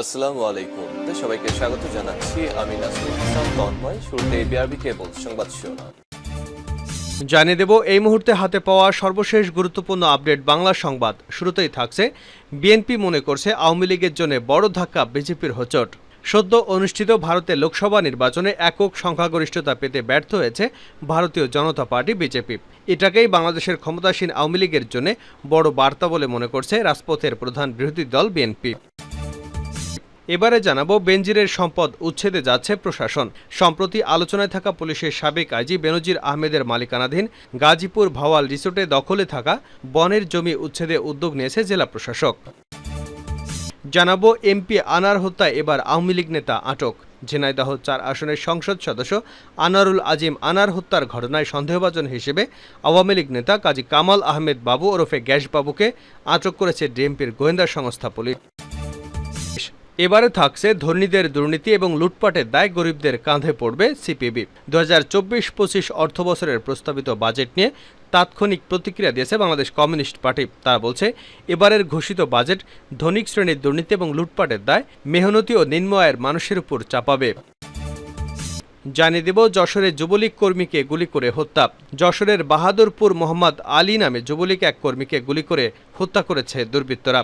আসসালামু আলাইকুম। সবাইকে স্বাগত জানাচ্ছি। আমি ইসলাম, তন্ময়। শুরুতে বিআরবি কেবল সংবাদ শিরোনাম। জানিয়ে দেব, এই মুহূর্তে হাতে পাওয়া সর্বশেষ গুরুত্বপূর্ণ আপডেট বাংলা সংবাদ। শুরুতেই থাকছে বিএনপি মনে করছে আওয়ামী লীগের জন্য বড় ধাক্কা বিজেপির হোচট। সদ্য অনুষ্ঠিত ভারতের লোকসভা নির্বাচনে একক সংখ্যাগরিষ্ঠতা পেতে ব্যর্থ হয়েছে ভারতীয় জনতা পার্টি বিজেপি এটাকেই বাংলাদেশের ক্ষমতাসীন আওয়ামী লীগের জন্য বড় বার্তা বলে মনে করছে রাজপথের প্রধান বিরোধী দল বিএনপি এবারে জানাব বেনজিরের সম্পদ উচ্ছেদে যাচ্ছে প্রশাসন। সম্প্রতি আলোচনায় থাকা পুলিশের সাবেক আইজি বেনজির আহমেদের মালিকানাধীন গাজীপুর ভাওয়াল রিসোর্টে দখলে থাকা বনের জমি উচ্ছেদে উদ্যোগ নিয়েছে জেলা প্রশাসক। জানাব এমপি আনার হত্যায় এবার আওয়ামী লীগ নেতা আটক। ঝিনাইদহ চার আসনের সংসদ সদস্য আনারুল আজিম আনার হত্যার ঘটনায় সন্দেহভাজন হিসেবে আওয়ামী লীগ নেতা কাজী কামাল আহমেদ বাবু ওরফে গ্যাস বাবুকে আটক করেছে ডিএমপির গোয়েন্দা সংস্থা পুলিশ। এবারে থাকছে ধনীদের দুর্নীতি এবং লুটপাটের দায় গরিবদের কাঁধে পড়বে সিপিবি। দু হাজার চব্বিশ পঁচিশ অর্থবছরের প্রস্তাবিত বাজেট নিয়ে তাৎক্ষণিক প্রতিক্রিয়া দিয়েছে বাংলাদেশ কমিউনিস্ট পার্টি। তারা বলছে, এবারের ঘোষিত বাজেট ধনিক শ্রেণির দুর্নীতি এবং লুটপাটের দায় মেহনতি ও নিম্ন আয়ের মানুষের উপর চাপাবে। জানিয়ে দেব যশোরের যুবলীগ কর্মীকে গুলি করে হত্যা। যশোরের বাহাদুরপুর মোহাম্মদ আলী নামে যুবলীগ এক কর্মীকে গুলি করে হত্যা করেছে দুর্বৃত্তরা।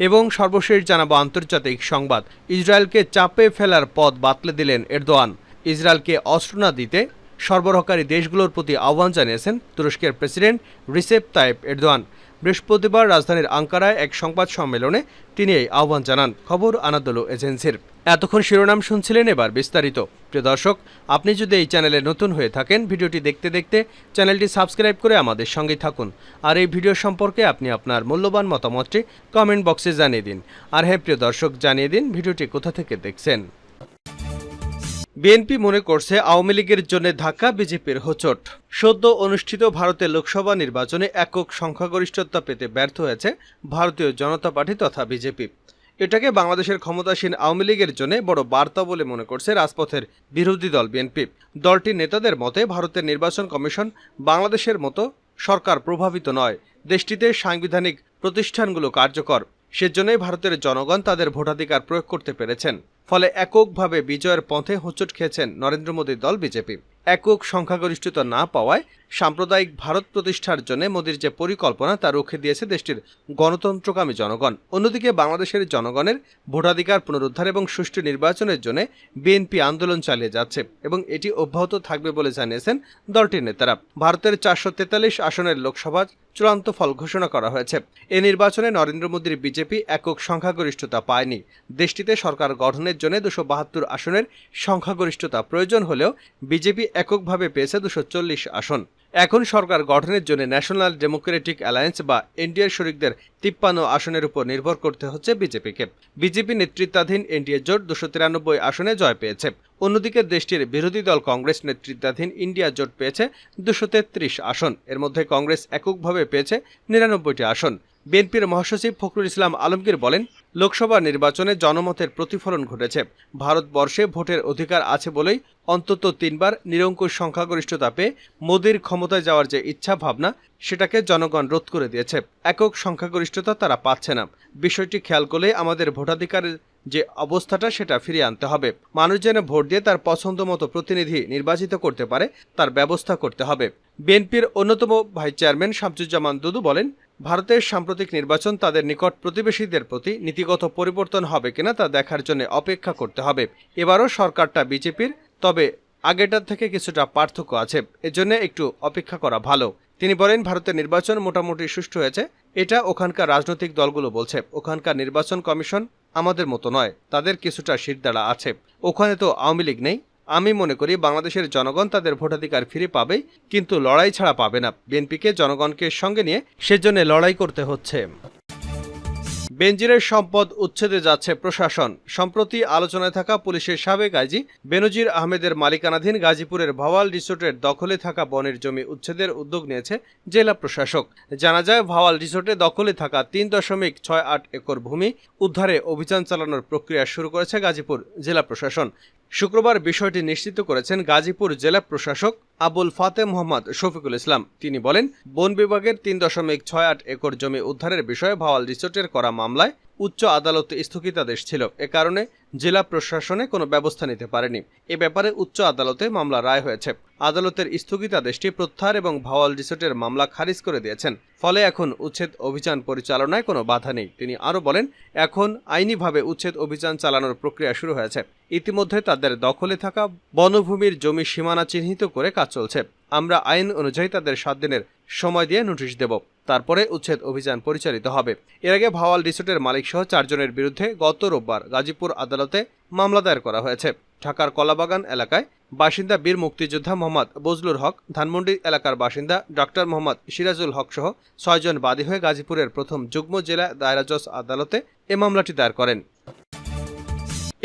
এবং সর্বশেষ জানাব আন্তর্জাতিক সংবাদ। ইসরায়েলকে চাপে ফেলার পথ বাতলে দিলেন এরদোয়ান। ইসরায়েলকে অস্ত্র না দিতে সরবরাহকারী দেশগুলোর প্রতি আহ্বান জানিয়েছেন তুরস্কের প্রেসিডেন্ট রিসেপ তাইপ এরদোয়ান। বৃহস্পতিবার রাজধানীর আঙ্কারায় এক সংবাদ সম্মেলনে তিনি এই আহ্বান জানান। খবর আনাদোলো এজেন্সির। এতক্ষণ শিরোনাম শুনছিলেন এবার বিস্তারিত। প্রিয় দর্শক, আপনি যদি এই চ্যানেলে নতুন হয়ে থাকেন, ভিডিওটি দেখতে দেখতে চ্যানেলটি সাবস্ক্রাইব করে আমাদের সঙ্গে থাকুন। আর এই ভিডিও সম্পর্কে আপনি আপনার মূল্যবান মতামতটি কমেন্ট বক্সে জানিয়ে দিন। আর হ্যাঁ প্রিয় দর্শক, জানিয়ে দিন ভিডিওটি কোথা থেকে দেখছেন। বিএনপি মনে করছে আওয়ামী লীগের জন্য ধাক্কা বিজেপির হোচট। সদ্য অনুষ্ঠিত ভারতের লোকসভা নির্বাচনে একক সংখ্যাগরিষ্ঠতা পেতে ব্যর্থ হয়েছে ভারতীয় জনতা পার্টি তথা বিজেপি। এটাকে বাংলাদেশের ক্ষমতাসীন আওয়ামী লীগের জন্য বড় বার্তা বলে মনে করছে রাজপথের বিরোধী দল বিএনপি। দলটির নেতাদের মতে, ভারতের নির্বাচন কমিশন বাংলাদেশের মতো সরকার প্রভাবিত নয়। দেশটিতে সাংবিধানিক প্রতিষ্ঠানগুলো কার্যকর। সেজন্যই ভারতের জনগণ তাদের ভোটাধিকার প্রয়োগ করতে পেরেছেন। ফলে এককভাবে বিজয়ের পথে হোঁচট খেয়েছেন নরেন্দ্র মোদীর দল বিজেপি। একক সংখ্যাগরিষ্ঠতা না পাওয়ায় সাম্প্রদায়িক ভারত প্রতিষ্ঠার জন্য মোদীর যে পরিকল্পনা, তা রুখে দিয়েছে দেশটির গণতন্ত্রকামী জনগণ। অন্যদিকে বাংলাদেশের জনগণের ভোটাধিকার পুনরুদ্ধার এবং সুষ্ঠু নির্বাচনের জন্য বিএনপি আন্দোলন চালিয়ে যাচ্ছে এবং এটি অব্যাহত থাকবে বলে জানিয়েছেন দলটির নেতারা। ভারতের চারশো তেতাল্লিশ আসনের লোকসভা চূড়ান্ত ফল ঘোষণা করা হয়েছে। এ নির্বাচনে নরেন্দ্র মোদীর বিজেপি একক সংখ্যাগরিষ্ঠতা পায়নি। দেশটিতে সরকার গঠনের জন্য দুশো বাহাত্তর আসনের সংখ্যাগরিষ্ঠতা প্রয়োজন হলেও বিজেপি এককভাবে পেয়েছে দুশো চল্লিশ আসন। এখন সরকার গঠনের জন্য ন্যাশনাল ডেমোক্রেটিক অ্যালায়েন্স বা এনডিএর শরিকদের তিপ্পান্ন আসনের উপর নির্ভর করতে হচ্ছে বিজেপিকে। বিজেপি নেতৃত্বাধীন এনডিএ জোট দুশো তিরানব্বই আসনে জয় পেয়েছে। অন্যদিকে দেশটির বিরোধী দল কংগ্রেস নেতৃত্বাধীন ইন্ডিয়া জোট পেয়েছে দুশো আসন। এর মধ্যে কংগ্রেস এককভাবে পেয়েছে নিরানব্বইটি আসন। বিএনপির মহাসচিব ফখরুল ইসলাম আলমগীর বলেন, লোকসভা নির্বাচনে জনমতের প্রতিফলন ঘটেছে। ভারতবর্ষে ভোটের অধিকার আছে বলেই অন্তত তিনবার নিরঙ্কুশ সংখ্যাগরিষ্ঠতা পেয়ে মোদীর ক্ষমতায় যাওয়ার যে ইচ্ছা ভাবনা, সেটাকে জনগণ রোধ করে দিয়েছে। একক সংখ্যাগরিষ্ঠতা তারা পাচ্ছে না। বিষয়টি খেয়াল করলে আমাদের ভোটাধিকারের যে অবস্থাটা, সেটা ফিরিয়ে আনতে হবে। মানুষ যেন ভোট দিয়ে তার পছন্দ মতো প্রতিনিধি নির্বাচিত করতে পারে, তার ব্যবস্থা করতে হবে। বিএনপির অন্যতম ভাইস চেয়ারম্যান শামসুজ্জামান দুদু বলেন ভারতের সাম্প্রতিক নির্বাচন তাদের নিকট প্রতিবেশীদের প্রতি নীতিগত পরিবর্তন হবে কিনা তা দেখার জন্য অপেক্ষা করতে হবে। এবারও সরকারটা বিজেপির, তবে আগেটার থেকে কিছুটা পার্থক্য আছে। এজন্য একটু অপেক্ষা করা ভালো। তিনি বলেন, ভারতের নির্বাচন মোটামুটি সুষ্ঠু হয়েছে। এটা ওখানকার রাজনৈতিক দলগুলো বলছে। ওখানকার নির্বাচন কমিশন আমাদের মতো নয়। তাদের কিছুটা শিরদাঁড়া আছে। ওখানে তো আওয়ামী লীগ নেই। আমি মনে করি বাংলাদেশের জনগণ তাদের ভোটাধিকার ফিরে পাবে কিন্তু লড়াই ছাড়া পাবে না। বিএনপিকে জনগণকে সঙ্গে নিয়ে সেজন্য লড়াই করতে হচ্ছে। বেনজিরের সম্পদ উচ্ছেদে যাচ্ছে প্রশাসন। সম্প্রতি আলোচনায় থাকা পুলিশের সাবেক আইজি বেনজির আহমেদের মালিকানাধীন গাজীপুরের ভাওয়াল রিসোর্টের দখলে থাকা বনের জমি উচ্ছেদের উদ্যোগ নিয়েছে জেলা প্রশাসক। জানা যায়, ভাওয়াল রিসোর্টে দখলে থাকা তিন দশমিক ছয় আট একর ভূমি উদ্ধারে অভিযান চালানোর প্রক্রিয়া শুরু করেছে গাজীপুর জেলা প্রশাসন। শুক্রবার বিষয়টি নিশ্চিত করেছেন গাজীপুর জেলা প্রশাসক আবুল ফাতে মোহাম্মদ শফিকুল ইসলাম। তিনি বলেন, বন বিভাগের তিন দশমিক ছয় আট একর জমি উদ্ধারের বিষয়ে ভাওয়াল রিসোর্টের করা মামলায় উচ্চ আদালতে স্থগিতাদেশ ছিল। এ কারণে জেলা প্রশাসনে কোনো ব্যবস্থা নিতে পারেনি। এ ব্যাপারে উচ্চ আদালতে মামলা রায় হয়েছে। আদালতের স্থগিতাদেশটি প্রত্যাহার এবং ভাওয়াল রিসোর্টের মামলা খারিজ করে দিয়েছেন। ফলে এখন উচ্ছেদ অভিযান পরিচালনায় কোনো বাধা নেই। তিনি আরও বলেন, এখন আইনিভাবে উচ্ছেদ অভিযান চালানোর প্রক্রিয়া শুরু হয়েছে। ইতিমধ্যে তাদের দখলে থাকা বনভূমির জমি সীমানা চিহ্নিত করে কাজ চলছে। আমরা আইন অনুযায়ী তাদের সাত দিনের সময় দিয়ে নোটিশ দেব। তারপরে উচ্ছেদ অভিযান পরিচালিত হবে। এর আগে ভাওয়াল রিসোর্টের মালিক সহ চারজনের বিরুদ্ধে গত রোববার গাজীপুর আদালতে মামলা দায়ের করা হয়েছে। ঢাকার কলাবাগান এলাকায় বাসিন্দা বীর মুক্তিযোদ্ধা মোহাম্মদ বজলুর হক, ধানমন্ডি এলাকার বাসিন্দা ডক্টর মোহাম্মদ সিরাজুল হক সহ ছয়জন বাদী হয়ে গাজীপুরের প্রথম যুগ্ম জেলা দায়রা জজ আদালতে এ মামলাটি দায়ের করেন।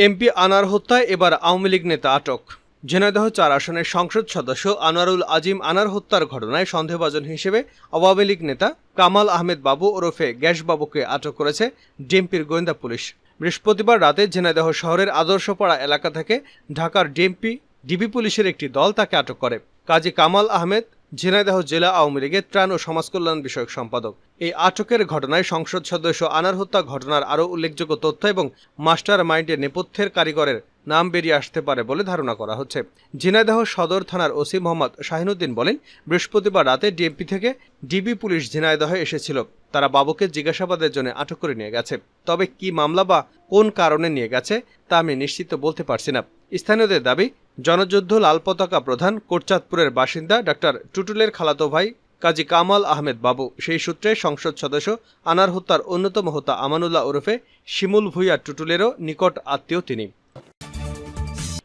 এমপি আনার হত্যায় এবার আওয়ামী লীগ নেতা আটক। ঝিনাইদহ চার আসনের সংসদ সদস্য আনোয়ারুল আজিম আনার হত্যার ঘটনায় সন্দেহভাজন হিসেবে আওয়ামী লীগ নেতা কামাল আহমেদ বাবু ওরফে গ্যাস বাবুকে আটক করেছে ডিএমপির গোয়েন্দা পুলিশ। বৃহস্পতিবার রাতে ঝিনাইদহ শহরের আদর্শপাড়া এলাকা থেকে ঢাকার ডিএমপি, ডিবি পুলিশের একটি দল তাকে আটক করে। কাজী কামাল আহমেদ ঝিনাইদহ জেলা আওয়ামী লীগের ত্রাণ ও সমাজকল্যাণ বিষয়ক সম্পাদক। এই আটকের ঘটনায় সংসদ সদস্য আনার হত্যা ঘটনার আরও উল্লেখযোগ্য তথ্য এবং মাস্টার মাইন্ডের নেপথ্যের কারিগরের নাম বেরিয়ে আসতে পারে বলে ধারণা করা হচ্ছে। ঝিনাইদহ সদর থানার ওসি মোহাম্মদ শাহিনুদ্দিন বলেন, বৃহস্পতিবার রাতে ডিএমপি থেকে ডিবি পুলিশ ঝিনাইদহে এসেছিল। তারা বাবুকে জিজ্ঞাসাবাদের জন্য আটক করে নিয়ে গেছে। তবে কি মামলা বা কোন কারণে নিয়ে গেছে, তা আমি নিশ্চিত বলতে পারছি না। স্থানীয়দের দাবি জনযুদ্ধ লাল পতাকা প্রধান কোটচাঁদপুরের বাসিন্দা ডাক্তার টুটুলের খালাতো ভাই কাজী কামাল আহমেদ বাবু। সেই সূত্রে সংসদ সদস্য, আনার হত্যার অন্যতম হোতা আমানুল্লাহ ওরফে শিমুল ভুইয়া টুটুলেরও নিকট আত্মীয় তিনি।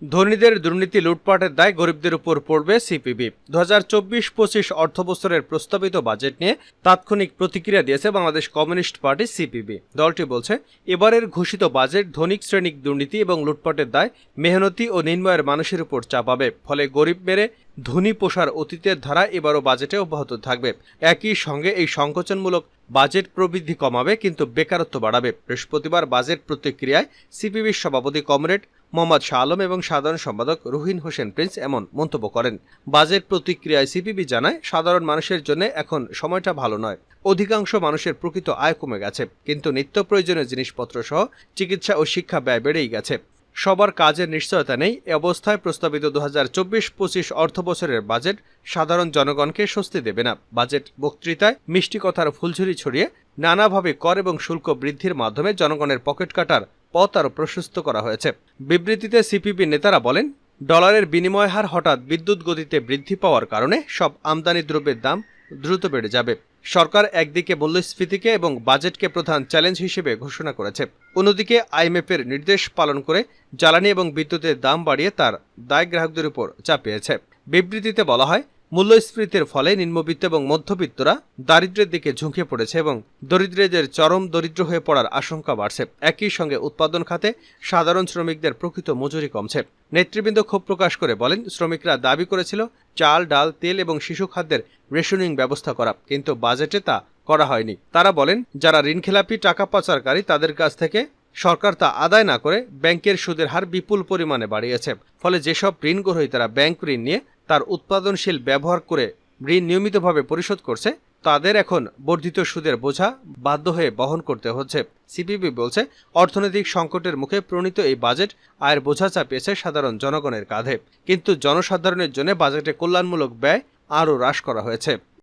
ধনীদের দুর্নীতি লুটপাটের দায় গরিবদের উপর পড়বে সিপিবি। দু হাজার চব্বিশ পঁচিশ অর্থবছরের প্রস্তাবিত বাজেট নিয়ে তাৎক্ষণিক প্রতিক্রিয়া দিয়েছে বাংলাদেশ কমিউনিস্ট পার্টি সিপিবি। দলটি বলছে, এবারের ঘোষিত বাজেট ধনিক শ্রেণিক দুর্নীতি এবং লুটপাটের দায় মেহনতি ও নির্ময়ের মানুষের উপর চাপাবে। ফলে গরিব মেরে ধনী পোষার অতীতের ধারা এবারও বাজেটে অব্যাহত থাকবে। একই সঙ্গে এই সংকোচনমূলক বাজেট প্রবৃদ্ধি কমাবে, কিন্তু বেকারত্ব বাড়াবে। বৃহস্পতিবার বাজেট প্রতিক্রিয়ায় সিপিবির সভাপতি কমরেড মোহাম্মদ শাহ আলম এবং সাধারণ সম্পাদক রুহিন হোসেন প্রিন্স এমন মন্তব্য করেন। বাজেট প্রতিক্রিয়ায় সিপিবি জানায়, সাধারণ মানুষের জন্য এখন সময়টা ভালো নয়। অধিকাংশ মানুষের প্রকৃত আয় কমে গেছে, কিন্তু নিত্য প্রয়োজনীয় জিনিসপত্র সহ চিকিৎসা ও শিক্ষা ব্যয় বেড়েই গেছে। সবার কাজের নিশ্চয়তা নেই, এ অবস্থায় প্রস্তাবিত দু হাজার চব্বিশ পঁচিশ অর্থ বছরের বাজেট সাধারণ জনগণকে স্বস্তি দেবে না। বাজেট বক্তৃতায় মিষ্টি কথার ফুলঝুরি ছড়িয়ে নানাভাবে কর এবং শুল্ক বৃদ্ধির মাধ্যমে জনগণের পকেট কাটার পথ আরও প্রশস্ত করা হয়েছে। বিবৃতিতে সিপিপি নেতারা বলেন, ডলারের বিনিময় হার হঠাৎ বিদ্যুৎ গতিতে বৃদ্ধি পাওয়ার কারণে সব আমদানি দ্রব্যের দাম দ্রুত বেড়ে যাবে। সরকার একদিকে মূল্যস্ফীতিকে এবং বাজেটকে প্রধান চ্যালেঞ্জ হিসেবে ঘোষণা করেছে। অন্যদিকে আইএমএফের নির্দেশ পালন করে জ্বালানি এবং বিদ্যুতের দাম বাড়িয়ে তার দায় গ্রাহকদের উপর চাপিয়েছে। বিবৃতিতে বলা হয় মূল্যস্ফীতির ফলে নিম্নবিত্ত এবং মধ্যবিত্তরা দারিদ্র্যের দিকে ঝুঁকে পড়েছে এবং দরিদ্রদের চরম দরিদ্র হয়ে পড়ার আশঙ্কা বাড়ছে। একই সঙ্গে উৎপাদন খাতে সাধারণ শ্রমিকদের প্রকৃত মজুরি কমছে। নেতৃবৃন্দ ক্ষোভ প্রকাশ করে বলেন, শ্রমিকরা দাবি করেছিল চাল, ডাল, তেল এবং শিশু খাদ্যের রেশনিং ব্যবস্থা করা, কিন্তু বাজেটে তা করা হয়নি। তারা বলেন, যারা ঋণখেলাপি টাকা পাচারকারী, তাদের কাছ থেকে সরকার তা আদায় না করে ব্যাংকের সুদের হার বিপুল পরিমাণে বাড়িয়েছে। ফলে যেসব ঋণ গ্রহীতারা ব্যাংক ঋণ নিয়ে তার উৎপাদনশীল ব্যবহার করে ঋণ নিয়মিতভাবে পরিশোধ করছে, তাদের এখন বর্ধিত সুদের বোঝা বাধ্য হয়ে বহন করতে হচ্ছে। সিপিবি বলছে, অর্থনৈতিক সংকটের মুখে প্রণীত এই বাজেট আয়ের বোঝা চাপিয়েছে সাধারণ জনগণের কাঁধে। কিন্তু জনসাধারণের জন্য বাজেটে কল্যাণমূলক ব্যয় আরও হ্রাস করা হয়েছে।